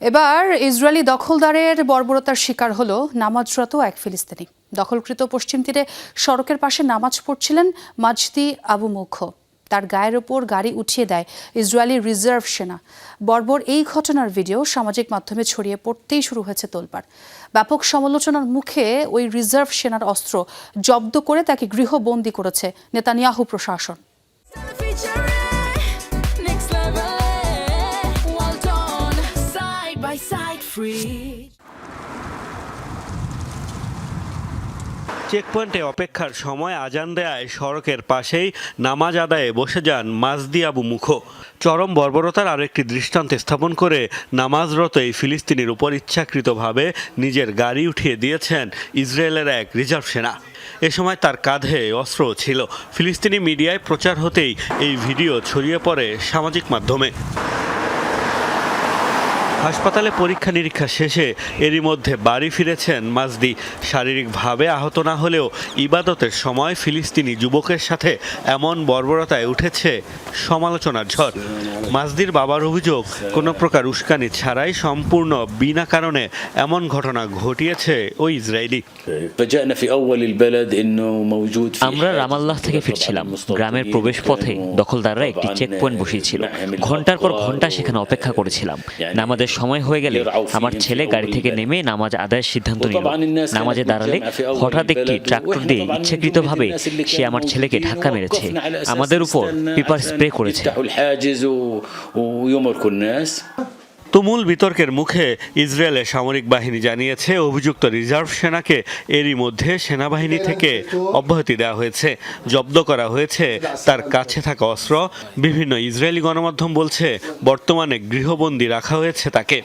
এবার ইসরায়েলি দখলদারের বর্বরতার শিকার হলো নামাজরত এক ফিলিস্তিনি। দখলকৃত পশ্চিম তীরে সড়কের পাশে নামাজ পড়ছিলেন মাজদি আবু মুখ। তার গায়ের ওপর গাড়ি উঠিয়ে দেয় ইসরায়েলি রিজার্ভ সেনা। বর্বর এই ঘটনার ভিডিও সামাজিক মাধ্যমে ছড়িয়ে পড়তেই শুরু হয়েছে তোলপাড়। ব্যাপক সমালোচনার মুখে ওই রিজার্ভ সেনার অস্ত্র জব্দ করে তাকে গৃহবন্দী করেছে নেতানিয়াহু প্রশাসন। চেকপয়েন্টে অপেক্ষার সময় আজান দেয়ায় সড়কের পাশেই নামাজ আদায়ে বসে যান মাজদি আবু মুখো। চরম বর্বরতার আরেকটি দৃষ্টান্ত স্থাপন করে নামাজরত এই ফিলিস্তিনির উপর ইচ্ছাকৃতভাবে নিজের গাড়ি উঠিয়ে দিয়েছেন ইসরায়েলের এক রিজার্ভ সেনা। এ সময় তার কাঁধে অস্ত্র ছিল। ফিলিস্তিনি মিডিয়ায় প্রচার হতেই এই ভিডিও ছড়িয়ে পড়ে সামাজিক মাধ্যমে। হাসপাতালে পরীক্ষা নিরীক্ষা শেষে এরই মধ্যে বাড়ি ফিরেছেন মাজদি। শারীরিকভাবে আহত না হলেও ইবাদতের সময় ফিলিস্তিনি যুবকের সাথে এমন বর্বরতায় উঠেছে সমালোচনার ঝড়। মাজদির বাবার অভিযোগ, কোনো প্রকার উস্কানি ছাড়াই সম্পূর্ণ বিনা কারণে এমন ঘটনা ঘটিয়েছে ওই ইসরায়েলি। আমরা রামাল্লাহ থেকে ফিরছিলাম। গ্রামের প্রবেশ পথে দখলদাররা একটি চেকপয়েন্ট বসিয়েছিল। ঘণ্টার পর ঘণ্টা সেখানে অপেক্ষা করেছিলাম। আমাদের সময় হয়ে গেলে আমার ছেলে গাড়ি থেকে নেমে নামাজ আদায়ের সিদ্ধান্ত নিল। নামাজে দাঁড়ালে হঠাৎ একটি ট্রাক্টর দিয়ে ইচ্ছাকৃতভাবে সে আমার ছেলেকে ধাক্কা মেরেছে। আমাদের উপর পেপার স্প্রে করেছে। তুমুল বিতর্কের মুখে ইসরায়েলের সামরিক বাহিনী জানিয়েছে, অভিযুক্ত রিজার্ভ সেনাকে এরই মধ্যে সেনাবাহিনী থেকে অব্যাহতি দেওয়া হয়েছে, জব্দ করা হয়েছে তার কাছে থাকা অস্ত্র। বিভিন্ন ইসরায়েলি গণমাধ্যম বলছে, বর্তমানে গৃহবন্দী রাখা হয়েছে তাকে।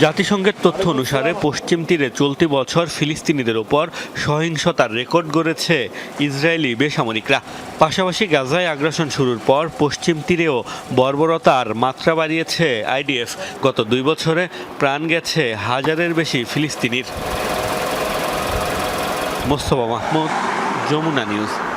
জাতিসংঘের তথ্য অনুসারে, পশ্চিম তীরে চলতি বছর ফিলিস্তিনিদের ওপর সহিংসতার রেকর্ড গড়েছে ইসরায়েলি বেসামরিকরা। পাশাপাশি গাজায় আগ্রাসন শুরুর পর পশ্চিম তীরেও বর্বরতার মাত্রা বাড়িয়েছে আইডিএফ। গত দুই বছরে প্রাণ গেছে হাজারের বেশি ফিলিস্তিনির। মোস্তফা মাহমুদ, যমুনা নিউজ।